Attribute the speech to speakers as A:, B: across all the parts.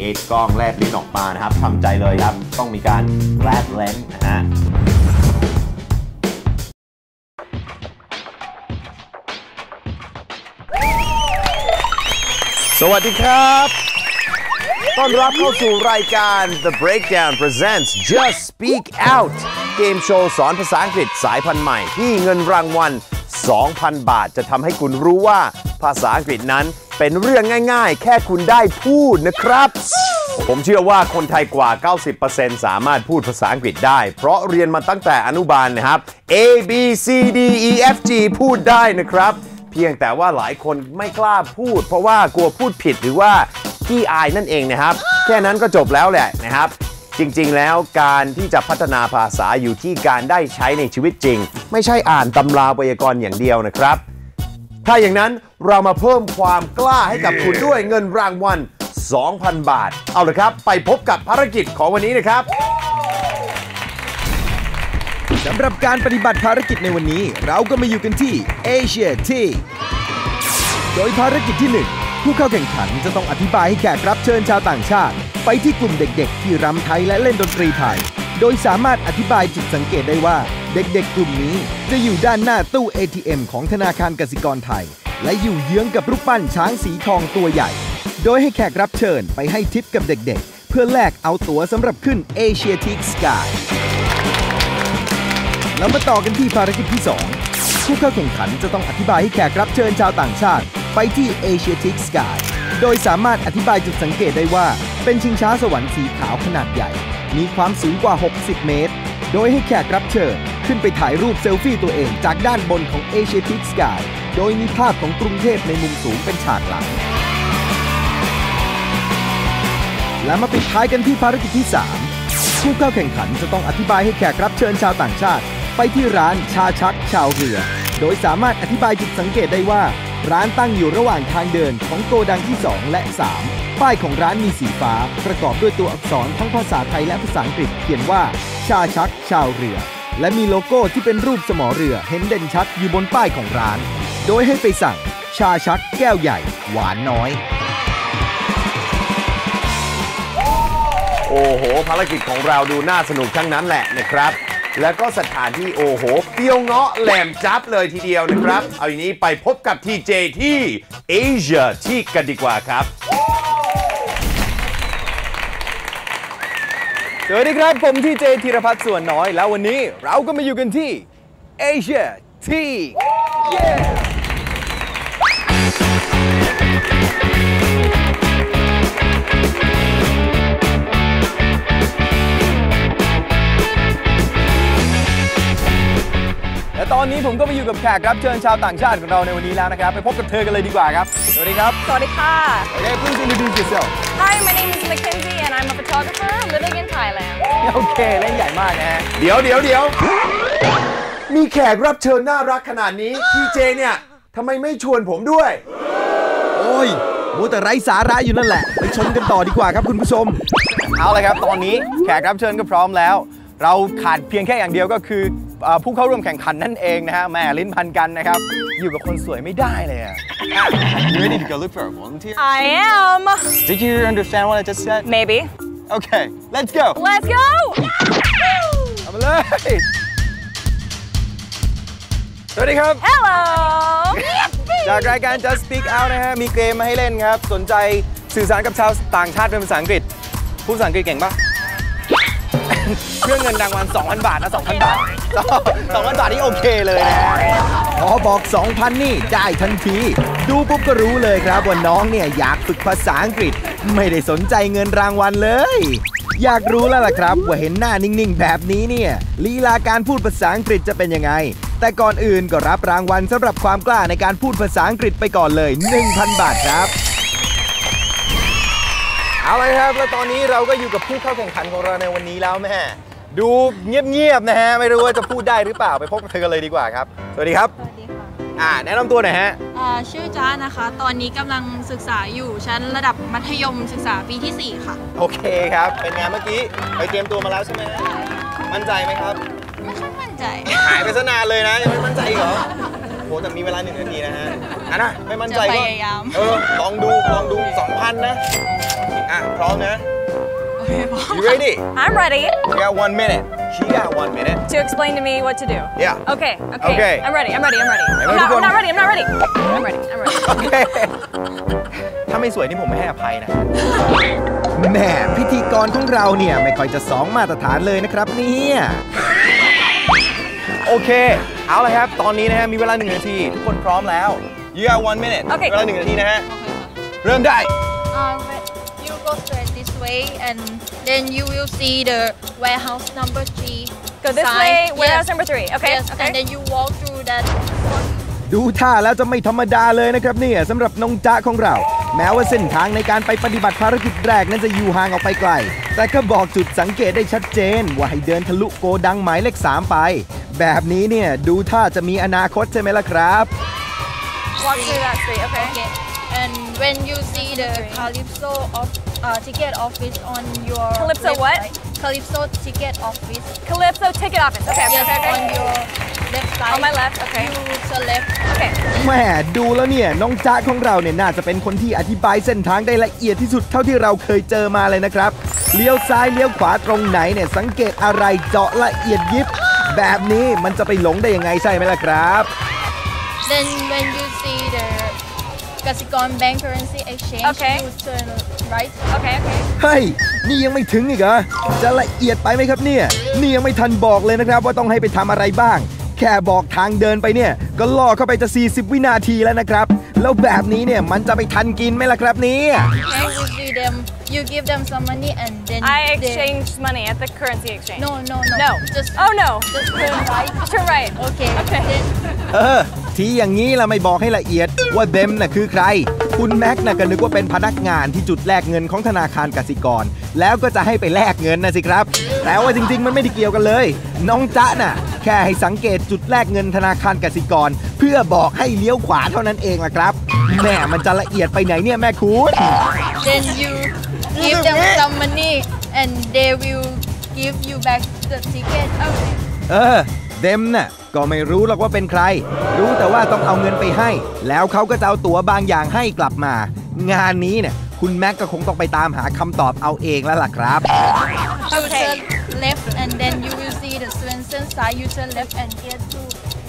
A: เอ็กกล้องแลบลิ้นออกมานะครับทำใจเลยครับ ต้องมีการแลบเลนส์นะฮะสวัสดีครับ ต้อนรับเข้าสู่รายการ The Breakdown Presents Just Speak Out เกมโชว์สอนภาษาอังกฤษสายพันธุ์ใหม่ที่เงินรางวัล 2,000 บาทจะทำให้คุณรู้ว่าภาษาอังกฤษนั้นเป็นเรื่องง่ายๆ แค่คุณได้พูดนะครับ ผมเชื่อว่าคนไทยกว่า 90%สามารถพูดภาษาอังกฤษได้ เพราะเรียนมาตั้งแต่อนุบาลนะครับ A B C D E F G พูดได้นะครับ เพียงแต่ว่าหลายคนไม่กล้าพูด เพราะว่ากลัวพูดผิดหรือว่าขี้อายนั่นเองนะครับ แค่นั้นก็จบแล้วแหละนะครับ จริงๆ แล้วการที่จะพัฒนาภาษาอยู่ที่การได้ใช้ในชีวิตจริง ไม่ใช่อ่านตำราไวยากรณ์อย่างเดียวนะครับ ถ้าอย่างนั้นเรามาเพิ่มความกล้าให้กับคุณด้วยเงินรางวัล 2,000 บาท เอาเลยครับ ไปพบกับภารกิจของวันนี้นะครับ
B: สำหรับการปฏิบัติภารกิจในวันนี้ เราก็มาอยู่กันที่ Asia T โดยภารกิจที่ 1 ผู้เข้าแข่งขันจะต้องอธิบายให้แขกรับเชิญชาวต่างชาติ ไปที่กลุ่มเด็กๆ ที่รำไทยและเล่นดนตรีไทย โดยสามารถอธิบายจุดสังเกตได้ว่า เด็กๆ กลุ่มนี้จะอยู่ด้านหน้าตู้ ATM ของธนาคารกสิกรไทย และอยู่เยื้องกับรูปปั้นช้างสีทองตัวใหญ่ โดยให้แขกรับเชิญไปให้ทิปกับเด็กๆ เพื่อแลกเอาตั๋วสำหรับขึ้น Asia Teak Sky แล้วมาต่อกันที่ภารกิจที่ 2 ผู้เข้าแข่งขันจะต้องอธิบายให้แขกรับเชิญชาวต่างชาติ ไปที่ Asiatic Sky โดยสามารถอธิบายจุดสังเกตได้ว่า เป็นชิงช้าสวรรค์สีขาวขนาดใหญ่ มีความสูงกว่า 60 เมตร โดยให้แขกรับเชิญขึ้นไปถ่ายรูปเซลฟี่ตัวเองจากด้านบนของ Asiatic Sky โดยมีภาพของกรุงเทพในมุมสูงเป็นฉากหลัง และมาปิดท้ายกันที่ภารกิจที่ 3 ผู้เข้าแข่งขันจะต้องอธิบายให้แขกรับเชิญชาวต่างชาติ ไปที่ร้านชาชักชาวเรือ โดยสามารถอธิบายจุดสังเกตได้ว่า ร้านตั้งอยู่ระหว่างทางเดินของโกดังที่ 2 และ 3 ป้ายของร้านมีสีฟ้า ประกอบด้วยตัวอักษรทั้งภาษาไทยและภาษาอังกฤษเขียนว่า ชาชัก ชาวเรือ และมีโลโก้ที่เป็นรูปสมอเรือเห็นเด่นชัดอยู่บนป้ายของร้าน โดยให้ไปสั่ง ชาชักแก้วใหญ่ หวานน้อย
A: โอ้โห ภารกิจของเราดูน่าสนุกทั้งนั้นแหละนะครับ แล้วก็สถานที่โอ้โหเปรี้ยวเงาะแหลมจับเลยทีเดียวนะครับ เอาอย่างนี้ไปพบกับทีเจที่เอเชียที่กันดีกว่าครับ
B: สวัสดีครับ ผมทีเจธีรพัฒน์ส่วนน้อยแล้ววันนี้เราก็มาอยู่กันที่เอเชียที่ ตอนนี้ผมก็มาอยู่กับแขกรับเชิญชาวต่างชาติของเราในวันนี้แล้วนะครับ ไปพบกับเธอกันเลยดีกว่าครับ สวัสดีครับ
C: สวัสดีค่ะ
B: Okay please introduce yourself
C: Hi my name is Mackenzie and I'm a photographer living in Thailand
B: โอเคเล่นใหญ่มากนะฮะ
A: เดี๋ยวเดี๋ยวเดี๋ยวมีแขกรับเชิญน่ารักขนาดนี้ทีเจเนี่ยทำไมไม่ชวนผมด้วย
B: โอ้ยมัวแต่ไร้สาระอยู่นั่นแหละ ไปชมกันต่อดีกว่าครับคุณผู้ชม เอาเลยครับ ตอนนี้แขกรับเชิญก็พร้อมแล้ว เราขาดเพียงแค่อย่างเดียวก็คือเอ่อ ผู้เข้าร่วมแข่งขันนั่นเองนะฮะแหม่ลิ้นพันกันนะครับ อยู่กับคนสวยไม่ได้เลยอะอะ You ready to go look for a volunteer
C: I am
B: Did you understand what I just said
C: maybe
B: Okay let's go
C: let's go
B: เอามาเลย สวัสดีครับ
C: Hello
B: จากรายการ Just Speak Out นะฮะ มีเกมมาให้เล่นครับ สนใจสื่อสารกับชาวต่างชาติเป็นภาษาอังกฤษ พูดภาษาอังกฤษเก่งปะ เพื่อเงินรางวัล2,000 บาทนะ2,000 บาท2,000 บาทนี่โอเคเลยนะพอบอก 2,000 นี่ได้ทันที ดูปุ๊บก็รู้เลยครับว่าน้องเนี่ยอยากฝึกภาษาอังกฤษ ไม่ได้สนใจเงินรางวัลเลย อยากรู้แล้วล่ะครับ ว่าเห็นหน้านิ่งๆ แบบนี้เนี่ยลีลาการพูดภาษาอังกฤษจะเป็นยังไง แต่ก่อนอื่นก็รับรางวัลสำหรับความกล้าในการพูดภาษาอังกฤษไปก่อนเลย 1,000 บาทครับ เอาเลยครับ แล้วตอนนี้เราก็อยู่กับผู้เข้าแข่งขันของเราในวันนี้แล้วแม่ดูเงียบๆนะฮะ ไม่รู้ว่าจะพูดได้หรือเปล่าไปพบกับเธอกันเลยดีกว่าครับ สวัสดีครับ
D: สวัสดีค่ะ
B: อ่าแนะนำตัวหน่อยฮะ
D: อ่าชื่อจ้านะคะ ตอนนี้กำลังศึกษาอยู่ชั้นระดับมัธยมศึกษาปีที่ 4 ค่ะ
B: โอเคครับ เป็นไงเมื่อกี้ไปเตรียมตัวมาแล้วใช่ไหมฮะมั่นใจไหมครับ
D: ไม่ค่อยมั่นใจ
B: หายไปซะนานเลยนะ ยังไม่มั่นใจอีกเหรอโหแต่มีเวลาหนึ่งนาทีนะฮะอะนะไม่มั่นใจก็
D: จะพยายาม
B: เออลองดูลองดู2,000นะ
E: อะพร้อมนะ
D: Okay,
E: you ready
C: I'm ready
E: you got one minute she got one minute
C: to explain to me what to do.
E: yeah
C: Okay, okay.
E: Okay.
C: I'm ready. I'm ready. I'm ready. I'm
E: ready
C: not,
E: to go.
C: I'm not ready. I'm not ready. I'm ready. I'm ready.
E: โอเคถ้าไม่สวยนี่ผมไม่ให้อภัยนะ
B: แหม่พิธีกรของเราเนี่ย ไม่ค่อยจะสองมาตรฐานเลยนะครับเนี่ย
E: โอเค เอาละครับ ตอนนี้นะฮะ มีเวลาหนึ่งนาที ทุกคนพร้อมแล้ว you got one minute
C: โอเค
E: เวลาหนึ่งนาทีนะฮะ เริ่มได้
D: Uh, you go straight this way and then you will see the warehouse number three.
C: Go this
D: sign.
C: way. Warehouse
D: Yes.
C: number three. Okay.
D: Yes,
C: Okay.
D: and then you walk through that.
B: ดูท่าแล้วจะไม่ธรรมดาเลยนะครับเนี่ยสำหรับน้องจ๊ะของเรา แม้ว่าเส้นทางในการไปปฏิบัติภารกิจแรกนั้นจะอยู่ห่างออกไปไกล แต่ก็บอกจุดสังเกตได้ชัดเจน ว่าให้เดินทะลุโกดังหมายเลข3ไป แบบนี้เนี่ยดูท่าจะมีอนาคตใช่ไหมล่ะครับ
C: Walk through that street. Okay.
D: Okay. And when you see the Calypso of, uh, ticket office on your
C: Calypso
D: left
C: what?
D: side, Calypso ticket office.
C: Calypso ticket office. Okay. Okay.
D: Yes,
C: Okay.
D: on
C: okay.
D: your left side.
C: On my left. Okay.
D: You turn left.
C: Okay.
B: แหม่ดูแล้วเนี่ยน้องจ๊ะของเราเนี่ยน่าจะเป็นคนที่อธิบายเส้นทางได้ละเอียดที่สุดเท่าที่เราเคยเจอมาเลยนะครับ เลี้ยวซ้ายเลี้ยวขวาตรงไหนเนี่ยสังเกตอะไรเจาะละเอียดยิบ แบบนี้มันจะไปหลงได้ยังไงใช่ไหมล่ะครับ
D: Then when you see the Kasikorn Bank Currency Exchange,
C: Okay.
D: you turn right.
C: Okay. Okay.
B: เฮ้ย นี่ยังไม่ถึงอีกเหรอ จะละเอียดไปไหมครับเนี่ย นี่ยังไม่ทันบอกเลยนะครับว่าต้องให้ไปทำอะไรบ้าง แค่บอกทางเดินไปเนี่ย ก็ล่อเข้าไปจะ 40 วินาทีแล้วนะครับ แล้วแบบนี้เนี่ยมันจะไปทันกินไหมล่ะครับเนี่ย
D: Okay, you see them. You give them some money and then
C: I
D: they-
C: exchanged money at the currency exchange.
D: No, no, no.
C: No.
D: Just
C: Oh no.
D: just turn right.
C: Turn right.
D: Okay.
C: Okay.
D: Then
B: เออ ทีอย่างนี้เราไม่บอกให้ละเอียดว่าเบมน่ะคือใคร คุณแม็กน่ะก็นึกว่าเป็นพนักงานที่จุดแลกเงินของธนาคารกสิกร แล้วก็จะให้ไปแลกเงินนะสิครับ แต่ว่าจริงๆ มันไม่ได้เกี่ยวกันเลย น้องจ๊ะน่ะ แค่ให้สังเกตจุดแลกเงินธนาคารกสิกร เพื่อบอกให้เลี้ยวขวาเท่านั้นเองล่ะครับแม่มันจะละเอียดไปไหนเนี่ยแม่คุณ
D: then you give them some money and they will give you back the ticket. Okay.
B: เออเดมน่ะ ก็ไม่รู้หรอกว่าเป็นใคร รู้แต่ว่าต้องเอาเงินไปให้ แล้วเขาก็จะเอาตั๋วบางอย่างให้กลับมา งานนี้เนี่ยคุณแม็กก็คงต้องไปตามหาคำตอบเอาเองแล้วล่ะครับ
D: You
C: Okay.
D: turn left and then you will see the Swenson side. You turn left and get to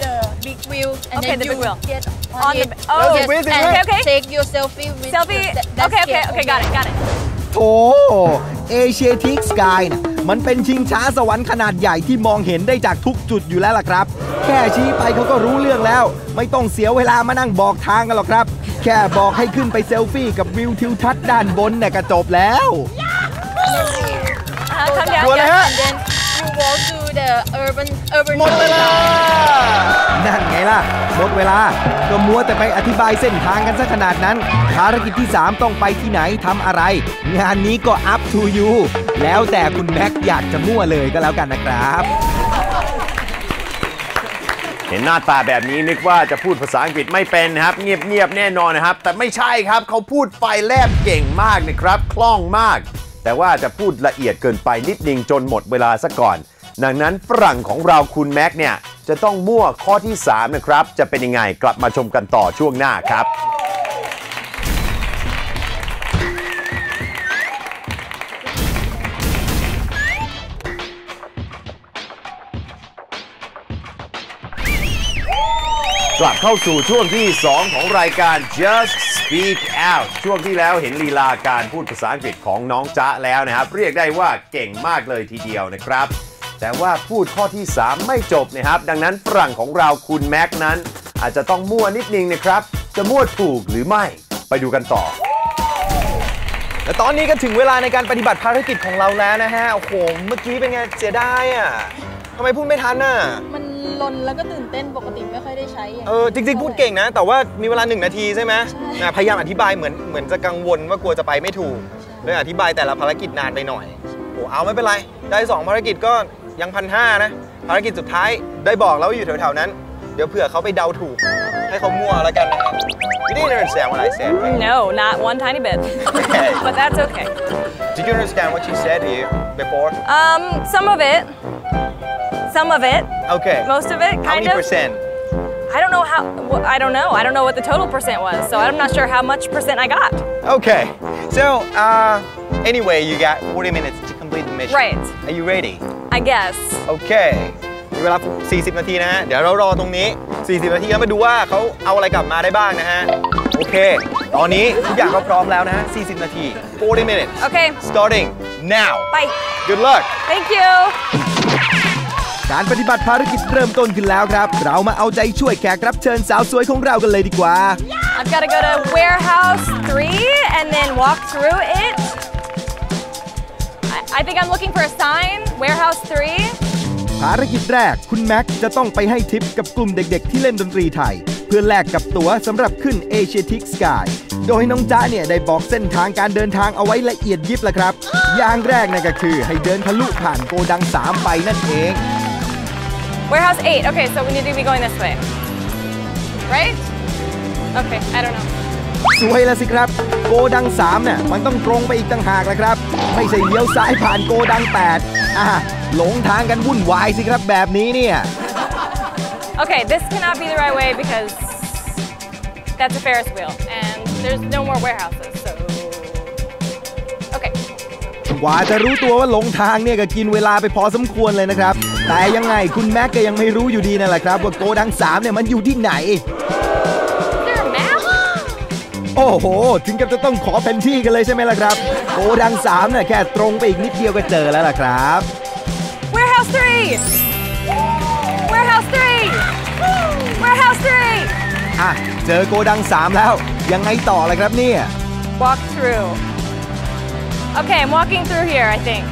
D: the big wheel and
C: Okay,
D: then
C: the
D: you
C: big wheel.
D: get on,
C: On the
D: it.
C: b- oh.
D: yes,
E: Wait, wait,
D: and
C: wait. Okay, okay.
D: take your selfie with
C: Selfie.
D: the, that
C: Okay. Okay.
D: skate
C: Okay. Got it. Got it.
B: โถเอเชียทิกสกายน่ะมันเป็นชิงช้าสวรรค์ขนาดใหญ่ที่มองเห็นได้จากทุกจุดอยู่แล้วล่ะครับ แค่ชี้ไปเขาก็รู้เรื่องแล้ว ไม่ต้องเสียเวลามานั่งบอกทางกันหรอกครับ แค่บอกให้ขึ้นไปเซลฟี่กับวิวทิวทัศน์ด้านบนเนี่ยก็จบแล้ว
C: Uh-huh, come down.
E: ด่วนเลย
C: yeah.
E: ฮะ
D: and then you walk to the urban urban
E: หมดเวลา
B: นั่นไงล่ะ หมดเวลา ก็มัวแต่ไปอธิบายเส้นทางกันซะขนาดนั้น ภารกิจที่ 3 ต้องไปที่ไหนทำอะไร งานนี้ก็ up to you แล้วแต่คุณแม็กอยากจะมั่วเลยก็แล้วกันนะครับ
A: เห็นหน้าตาแบบนี้นึกว่าจะพูดภาษาอังกฤษไม่เป็นนะครับ เงียบๆแน่นอนนะครับ แต่ไม่ใช่ครับเขาพูดไฟแลบเก่งมากนะครับ คล่องมาก แต่ว่าจะพูดละเอียดเกินไปนิดนึงจนหมดเวลาซะก่อน ดังนั้นฝรั่งของเราคุณแม็กเนี่ยจะต้องมั่วข้อที่ 3 นะครับ จะเป็นยังไงกลับมาชมกันต่อช่วงหน้าครับ กลับเข้าสู่ช่วงที่ 2 ของรายการ Just Speak Out ช่วงที่แล้วเห็นลีลาการพูดภาษาอังกฤษของน้องจ๊ะแล้วนะครับ เรียกได้ว่าเก่งมากเลยทีเดียวนะครับ แต่ว่าพูดข้อที่ 3 ไม่จบนะครับ ดังนั้นฝรั่งของเราคุณแม็กนั้น อาจจะต้องมั่วนิดนึงนะครับ จะมั่วถูกหรือไม่ไปดูกันต่อ
E: และตอนนี้ก็ถึงเวลาในการปฏิบัติภารกิจของเราแล้วนะฮะ โอ้โห เมื่อกี้เป็นไงเสียดายอะทำไมพูดไม่ทันอะ
D: มัน ลนแล้วก็ตื่นเต้นปกติไม่ค่อยได้ใช้ย่า
E: เออจริงๆพูดเก่งนะ แต่ว่ามีเวลาหนึ่งนาทีใช่ไหมนะพยายามอธิบายเหมือนเหมือนจะกังวลว่ากลัวจะไปไม่ถูกเลยอธิบายแต่ละภารกิจนานไปหน่อยโอ้เอาไม่เป็นไร ได้ 2 ภารกิจก็ยังพันห้านะ ภารกิจสุดท้ายได้บอกแล้วว่าอยู่แถวๆนั้น เดี๋ยวเผื่อเขาไปเดาถูก ให้เขามั่วแล้วกันนะ You didn't understand what I said right?
C: No, not one tiny bit. but that's okay.
E: Did you understand what she said to you before?
C: Um, some of it. Some of it.
E: Okay.
C: Most of it, kind How
E: many
C: of.
E: percent?
C: I don't know how, well, I don't know. I don't know what the total percent was, so I'm not sure how much percent I got.
E: Okay. So, uh, anyway, you got 40 minutes to complete the mission.
C: Right.
E: Are you ready?
C: I guess.
E: Okay. มีเวลา 40 นาทีนะฮะ เดี๋ยวเรารอตรงนี้ 40 นาทีแล้วมาดูว่าเขาเอาอะไรกลับมาได้บ้างนะฮะ โอเค ตอนนี้ทุกอย่างก็พร้อมแล้วนะฮะ 40 นาที 40 minutes
C: Okay.
E: starting now
C: ไป
E: good luck
C: thank you
B: การปฏิบัติภารกิจเริ่มต้นขึ้นแล้วครับ เรามาเอาใจช่วยแขกรับเชิญสาวสวยของเรากันเลยดีกว่า
C: I've got to go to warehouse three and then walk through it. I, think I'm looking for a sign. Warehouse three.
B: ภารกิจแรกคุณแม็กจะต้องไปให้ทิปกับกลุ่มเด็กๆ ที่เล่นดนตรีไทย เพื่อแลกกับตั๋วสำหรับขึ้นเอเชียทิกสกายโดยน้องจ๊ะเนี่ยได้บอกเส้นทางการเดินทางเอาไว้ละเอียดยิบแล้วครับ อย่างแรกนั่นก็คือให้เดินทะลุผ่านโกดัง 3 ไปนั่นเอง
C: Warehouse eight. Okay, so we need to be going this way. Right? Okay, I don't know.
B: สวยแล้วสิครับ โกดัง3เนี่ยมันต้องตรงไปอีกต่างหากแล้วครับ ไม่ใช่เลี้ยวซ้ายผ่านโกดัง 8 อะหลงทางกันวุ่นวายสิครับแบบนี้เนี่ย
C: Okay, this cannot be the right way because that's a Ferris wheel and there's no more warehouses. So, okay.
B: กว่าจะรู้ตัวว่าหลงทางเนี่ยก็กินเวลาไปพอสมควรเลยนะครับ แต่ยังไงคุณแม็กก็ยังไม่รู้อยู่ดีนั่นแหละครับ ว่าโกดัง3เนี่ยมันอยู่ที่ไหน
C: Is there a map?
B: โอ้โห ถึงกับจะต้องขอแผนที่กันเลยใช่ไหมล่ะครับ โกดัง3เนี่ยแค่ตรงไปอีกนิดเดียวก็เจอแล้วล่ะครับ
C: Warehouse three. Warehouse three. Warehouse three.
B: อะ เจอโกดัง3แล้ว ยังไงต่อล่ะครับเนี่ย
C: Walk through. Okay, I'm walking through here. I think.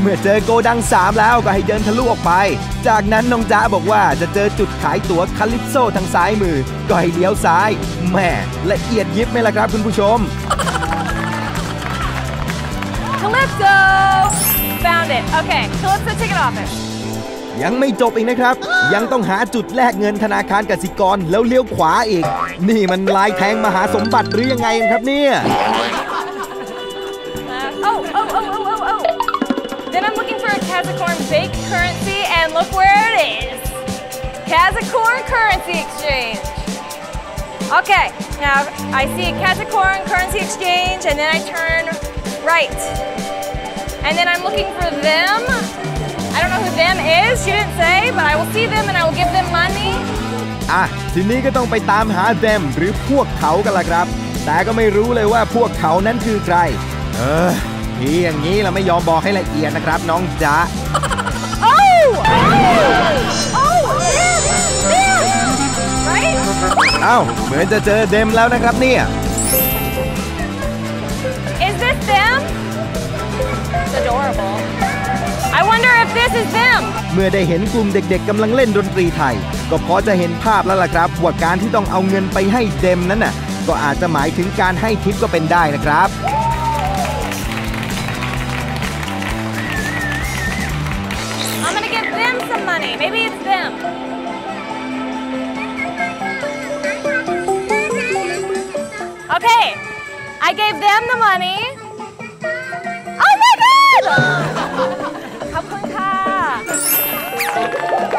B: เมื่อเจอโกดัง 3 แล้วก็ให้เดินทะลุออกไป จากนั้นน้องจ๊ะบอกว่าจะเจอจุดขายตั๋วคาลิปโซทางซ้ายมือ ก็ให้เลี้ยวซ้ายแหม่ละเอียดยิบไหมล่ะครับคุณผู้ชม
C: Calypso. Found it. Okay, Calypso ticket office.
B: ยังไม่จบอีกนะครับ ยังต้องหาจุดแลกเงินธนาคารกสิกรแล้วเลี้ยวขวาอีก นี่มันลายแทงมหาสมบัติหรือยังไงครับเนี่ย
C: looking for a Kazakhstan fake currency, and look where it is. Kazakhstan currency exchange. Okay, now I see a Kazakhstan currency exchange, and then I turn right. And then I'm looking for them. I don't know who them is, she didn't say, but I will see them and I will give them money.
B: อ่ะ ทีนี้ก็ต้องไปตามหาเดมหรือพวกเขากันละครับ แต่ก็ไม่รู้เลยว่าพวกเขานั้นคือใคร เออ ทีอย่างนี้เราไม่ยอมบอกให้ละเอียดนะครับน้องจ๊ะเอ้าเหมือนจะเจอเดมแล้วนะครับเนี่ย
C: Is this them? It's adorable. I wonder if this is them.
B: เมื่อได้เห็นกลุ่มเด็กๆกำลังเล่นดนตรีไทย ก็พอจะเห็นภาพแล้วล่ะครับ ว่าการที่ต้องเอาเงินไปให้เดมนั้นน่ะ ก็อาจจะหมายถึงการให้ทิปก็เป็นได้นะครับ
C: Okay, I gave them the money. Oh my god! ขอบคุณค่ะ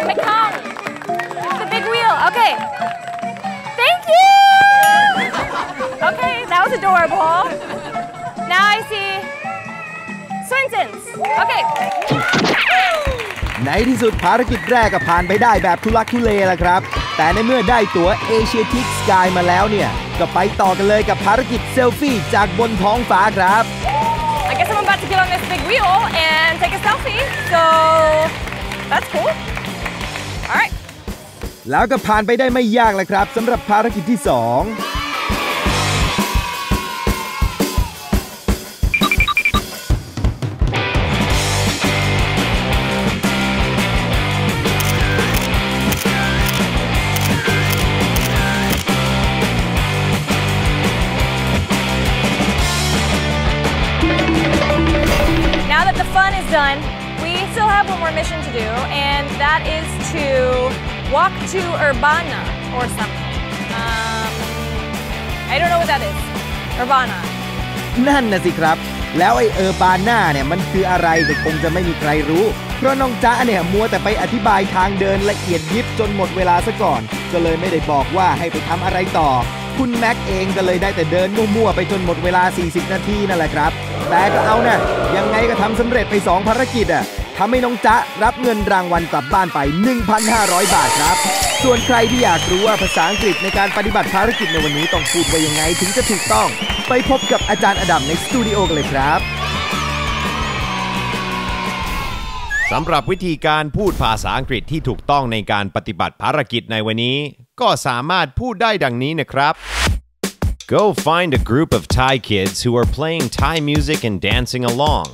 C: ไม่คล่อง It's the big wheel. Okay. Thank you. Okay, that was adorable. Now I see Swenson's. Okay.
B: ในที่สุดภารกิจแรกก็ผ่านไปได้แบบทุลักทุเลแล้วครับ แต่ในเมื่อได้ตั๋วเอเชียทิกสกายมาแล้วเนี่ย ก็ไปต่อกันเลยกับภารกิจเซลฟี่จากบนท้องฟ้าครับ
C: I guess I'm about to get on this big wheel and take a selfie. So that's cool. All right.
B: แล้วก็ผ่านไปได้ไม่ยากเลยครับสำหรับภารกิจที่ 2
C: mission to do, and that is to walk to Urbana or something. Um, I don't know what that is. Urbana.
B: นั่นนะสิครับ แล้วไอเออร์บาน่าเนี่ยมันคืออะไรก็คงจะไม่มีใครรู้ เพราะน้องจ๊ะเนี่ยมัวแต่ไปอธิบายทางเดินละเอียดยิบจนหมดเวลาซะก่อน ก็เลยไม่ได้บอกว่าให้ไปทำอะไรต่อ คุณแม็กเองก็เลยได้แต่เดินมั่วๆไปจนหมดเวลา 40 นาทีนั่นแหละครับ แต่ก็เอานะยังไงก็ทำสำเร็จไป 2 ภารกิจอะ ทำให้น้องจ๊ะรับเงินรางวัลกลับบ้านไป 1,500 บาทครับ ส่วนใครที่อยากรู้ว่าภาษาอังกฤษในการปฏิบัติภารกิจในวันนี้ต้องพูดว่ายังไงถึงจะถูกต้อง ไปพบกับอาจารย์อดัมในสตูดิโอกันเลยครับ
A: สำหรับวิธีการพูดภาษาอังกฤษที่ถูกต้องในการปฏิบัติภารกิจในวันนี้ ก็สามารถพูดได้ดังนี้นะครับ Go find a group of Thai kids who are playing Thai music and dancing along.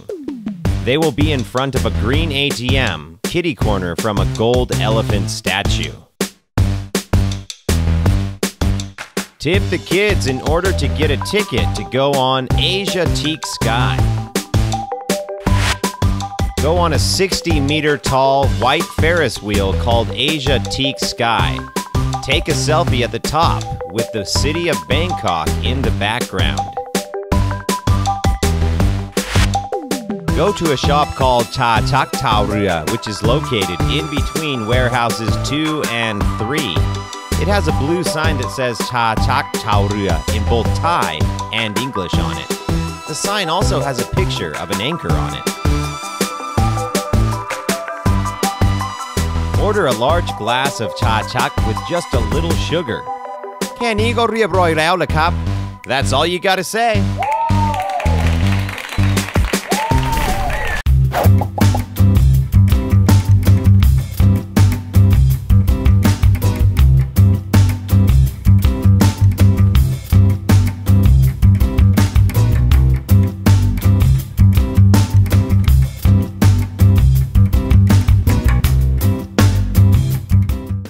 A: They will be in front of a green ATM, kitty corner from a gold elephant statue. Tip the kids in order to get a ticket to go on Asia Teak Sky. Go on a 60 meter tall white Ferris wheel called Asia Teak Sky. Take a selfie at the top with the city of Bangkok in the background. Go to a shop called Ta Chak Tao Rua, which is located in between warehouses 2 and 3. It has a blue sign that says Ta Chak Tao Rua in both Thai and English on it. The sign also has a picture of an anchor on it. Order a large glass of cha chak with just a little sugar. แค่นี้ก็เรียบร้อยแล้วล่ะครับ That's all you gotta say.